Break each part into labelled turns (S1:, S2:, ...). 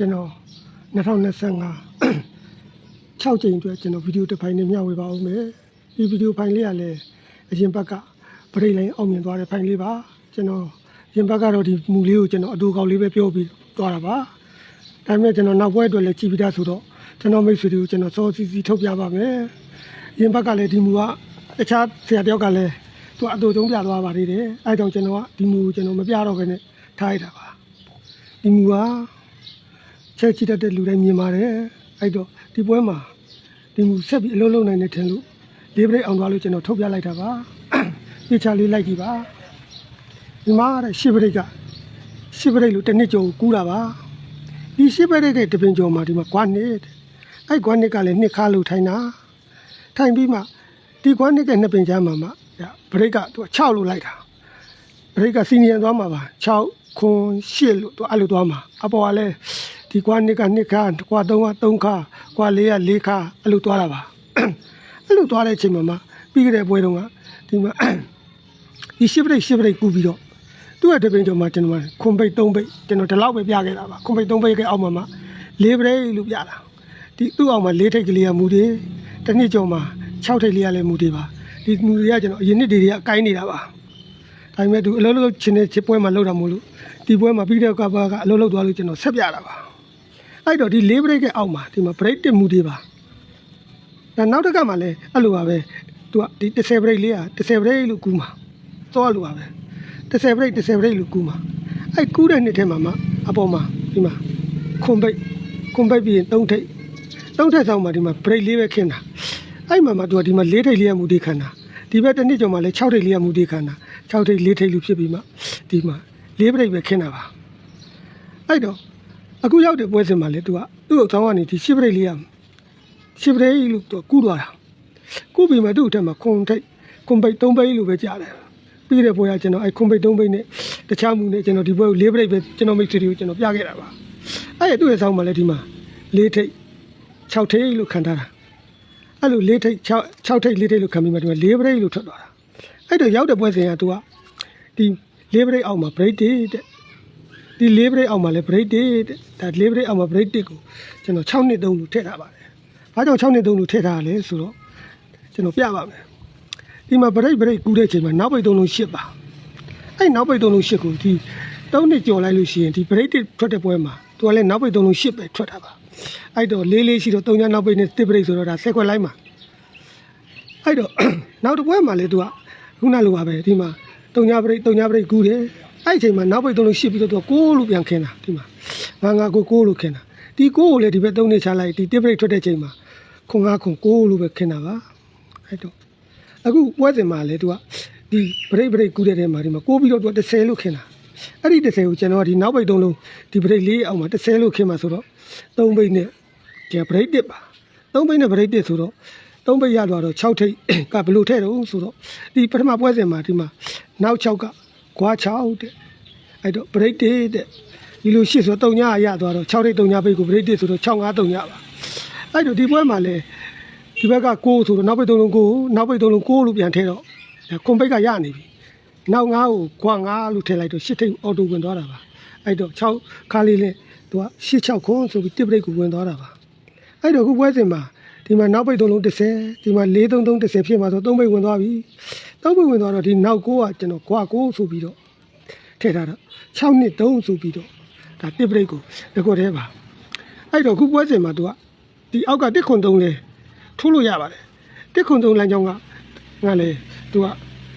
S1: ကျွန်တော်2025 6ကြိမ်အတွက်ကျွန်တော်ဗီဒီယိုတစ်ဖိုင်နဲ့မျှဝေပါဦးမယ်ဒီဗီဒီယိုဖိုင်လေးကလည်းအရင်ဘက်ကပရိတ်လိုင်းအောင်မြင်သွားတဲ့ဖိုင်လေးပါကျွန်တော်အရင်ဘက်ကတော့ဒီမူလေးကိုကျွန်တော်အတူကောက်လေးပဲပြောပြီးသွားတာပါဒါပေမဲ့ကျွန်တော်နောက်ဘွဲအတွက်လည်းကြည်ပြီးသားဆိုတော့ကျွန်တော်မိတ်ဆွေတွေကိုကျွန်တော်စောစီစီထုတ်ပြပါမယ်အရင်ဘက်ကလည်းဒီမူကတခြားဆရာတယောက်ကလည်းသူအတူတုံးပြသွားပါသေးတယ်အဲဒါကြောင့်ကျွန်တော်ကဒီမူကိုကျွန်တော်မပြတော့ဘဲနဲ့ထားရတာပါဒီမူက ချက်ချီတတ်တဲ့လူတိုင်းမြင်ပါတယ်အဲ့တော့ဒီပွဲမှာဒီမူဆက်ပြီးအလုံးလုံးနိုင်နေတယ်လို့လေးပရိတ်အောင်သွားလို့ကျွန်တော်ထုတ်ပြလိုက်တာပါပြချလေးလိုက်ကြည့်ပါဒီမှာတဲ့ရှစ်ပရိတ်ကရှစ်ပရိတ်လို့တစ်နှစ်ကျော်ကူးတာပါဒီရှစ်ပရိတ်တဲ့တပင်ကျော်မှာဒီမှာကွာနှစ်တဲ့အဲ့ကွာနှစ်ကလည်းနှစ်ခါလို့ထိုင်တာထိုင်ပြီးမှဒီကွာနှစ်ကနှစ်ပင်ချမ်းမှာမှပရိတ်ကသူက6လို့လိုက်တာဘရိတ်ကစီနီယံသွားမှာပါ6ခွန်8လို့သူအဲ့လိုသွားမှာအပေါ်ကလည်း ဒီကွာနှစ်ကနှစ်ခါကွာ3က3ခါကွာ4က4ခါအဲ့လိုသွားတာပါအဲ့လိုသွားတဲ့အချိန်မှာမှပြီးကြတဲ့ပွဲတုန်းကဒီမှာဒီရှစ်ပရိတ်ရှစ်ပရိတ်ကူပြီးတော့သူ့ရဲ့တပင်ကျော်မှာကျွန်တော်ခွန်ပိတ်3ပိတ်ကျွန်တော်ဒီလောက်ပဲပြခဲ့တာပါခွန်ပိတ်3ပိတ်ကအောက်မှာမှ4ပရိတ်လို့ပြတာဒီသူ့အောက်မှာ4ထိတ်ကလေးကမူတွေတစ်နှစ်ကျော်မှာ6ထိတ်လေးကလည်းမူတွေပါဒီမူတွေကကျွန်တော်အရင်နှစ်တွေကအကိုင်းနေတာပါဒါပေမဲ့သူအလုံးလုံးချင်းတဲ့ချစ်ပွဲမှာလောက်တာမို့လို့ဒီပွဲမှာပြီးတဲ့ကဘာကအလုံးလုံးသွားလို့ကျွန်တော်ဆက်ပြတာပါ အဲ့တော့ဒီလေးဘရိတ်ကအောက်မှာဒီမှာဘရိတ်တက်မှုတွေပါဒါနောက်တစ်ခါမှလည်းအဲ့လိုပါပဲသူကဒီ30ဘရိတ်လေးက30ဘရိတ်လို့ကူးမှာသွားလို့ပါပဲ30ဘရိတ်30ဘရိတ်လို့ကူးမှာအဲ့ကူးတဲ့နှစ်ထဲမှာမှအပေါ်မှာဒီမှာခွန်ပိတ်ခွန်ပိတ်ပြီးရင်3ထိပ်3ထိပ်ဆောင်မှာဒီမှာဘရိတ်လေးပဲခင်းတာအဲ့မှာမှသူကဒီမှာ4ထိပ်လေးရမှုတွေခန္တာဒီဘက်တစ်နှစ်ကျော်မှာလည်း6ထိပ်လေးရမှုတွေခန္တာ6ထိပ်4ထိပ်လို့ဖြစ်ပြီးမှဒီမှာ၄ဘရိတ်ပဲခင်းတာပါအဲ့တော့ အခုရောက်တဲ့ပွဲစဉ်မှာလေသူကသူ့ကိုသောင်းကနေဒီ10ဘရိတ်လေးရ10ဘရိတ်လို့သူကကူးသွားတာကူးပြီးမှသူ့အထက်မှာခွန်ထိပ်ခွန်ပိတ်3ပိတ်လို့ပဲကြားတယ်ပြီးတဲ့ပွဲကကျွန်တော်အဲ့ခွန်ပိတ်3ပိတ်နဲ့တခြားမှုနဲ့ကျွန်တော်ဒီပွဲကို၄ဘရိတ်ပဲကျွန်တော်မိတ်ဆွေတွေကိုကျွန်တော်ပြခဲ့တာပါအဲ့ဒီသူ့ရဲ့ဆောင်းမှာလည်းဒီမှာ၄ထိပ်6ထိပ်လို့ခံထားတာအဲ့လိုလေးထိတ်6 6ထိတ်လေးထိတ်လို့ခံပြီးမှဒီမှာလေးဘရိတ်လို့ထွက်သွားတာအဲ့တော့ရောက်တဲ့ပွဲစဉ်က तू ကဒီလေးဘရိတ်အောက်မှာ break တဲ့ ဒီလေးဘရိတ်အောက်မှာလည်း break တဲ့ဒါလေးဘရိတ်အောက်မှာ break တစ်ကိုကျွန်တော်6နှစ်3လို့ထည့်ထားပါတယ်ဘာကြောင့်6နှစ်3လို့ထည့်ထားရလဲဆိုတော့ကျွန်တော်ပြပါမယ်ဒီမှာ break break ကူးတဲ့ချိန်မှာနောက်ပိတ်3လုံး8ပါအဲ့နောက်ပိတ်3လုံး8ကိုဒီ3နှစ်ကျော်လိုက်လို့ရှိရင်ဒီ break တစ်ထွက်တဲ့ပွဲမှာ तू ကလည်းနောက်ပိတ်3လုံး8ပဲထွက်တာပါအဲ့တော့လေးလေးရှိတော့3ညနောက်ပိတ်နဲ့တစ် break ဆိုတော့ဒါဆက်ခွက်လိုက်မှာအဲ့တော့နောက်တစ်ပွဲမှာလေသူကခုနလိုပါပဲဒီမှာတုံညာပရိတ်တုံညာပရိတ်ကူးတယ် အဲ့အချိန်မှာနောက်ပိတ်သုံးလို့ရှစ်ပြီးတော့သူကကိုးလို့ပြန်ခင်းတာဒီမှာငါငါကိုကိုးလို့ခင်းတာဒီကိုးကိုလေဒီဘက်သုံးနေချလိုက်ဒီတစ်ပရိတ်ထွက်တဲ့ချိန်မှာခွန်ငါခွန်ကိုးလို့ပဲခင်းတာပါအဲ့တော့အခုပွဲစဉ်မှာလေသူကဒီပရိတ်ပရိတ်ကူးတဲ့ထဲမှာဒီမှာကိုးပြီးတော့သူက30လို့ခင်းတာအဲ့ဒီ30ကိုကျွန်တော်ကဒီနောက်ပိတ်သုံးလုံးဒီပရိတ်လေးအောင်မှာ30လို့ခင်းမှာဆိုတော့3ပိတ်နဲ့ဒီပရိတ်တစ်ပါ3ပိတ်နဲ့ပရိတ်တစ်ဆိုတော့သုံးပိတ်ရသွားတော့6ထိပ်ကဘယ်လိုထည့်တော့ဆိုတော့ဒီပထမပွဲစဉ်မှာဒီမှာနောက်6က ခွာ6တဲ့အဲ့တော့ break တဲ့ဒီလိုရှစ်ဆိုတော့3ညရသွားတော့6ထိပ်3ညပိတ်ကို break တဲ့ဆိုတော့6 5 3ညပါအဲ့တော့ဒီပွဲမှာလည်းဒီဘက်က6ဆိုတော့နောက်ပိတ်3လုံး9နောက်ပိတ်3လုံး9လို့ပြန်ထည့်တော့ခွန်ပိတ်ကရနေပြီနောက်9ကိုခွာ9လို့ထည့်လိုက်တော့ရှစ်ထိပ်အော်တိုဝင်သွားတာပါအဲ့တော့6ခါလေးနဲ့သူကရှစ်6ခွန်ဆိုပြီးတစ် break ကိုဝင်သွားတာပါအဲ့တော့ခုပွဲစဉ်မှာဒီမှာနောက်ပိတ်သုံးလုံး30ဒီမှာ433 30ဖြစ်မှာဆို3ပိတ်ဝင်သွားပြီ 3ပိတ်ဝင်သွားတော့ဒီနောက်ကိုကကျွန်တော်ကွာကိုဆိုပြီးတော့ထည့်ထားတော့6နှစ်3ဆိုပြီးတော့ဒါတစ်ပရိတ်ကိုဒီကိုတည်းပါအဲ့တော့ခုပွဲစဉ်မှာသူကဒီအောက်ကတစ်ခွန်3လဲထိုးလို့ရပါတယ်တစ်ခွန်3လမ်းကြောင်းကငါလေသူက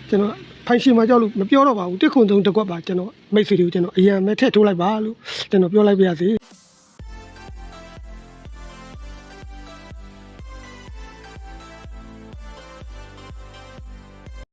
S1: ကျွန်တော်ဖိုင်ရှင်မှာကြောက်လို့မပြောတော့ပါဘူးတစ်ခွန်3တစ်ကွက်ပါကျွန်တော်မိတ်ဆွေတွေကိုကျွန်တော်အရင်မဲ့ထည့်ထိုးလိုက်ပါလို့ကျွန်တော်ပြောလိုက်ပါရစေ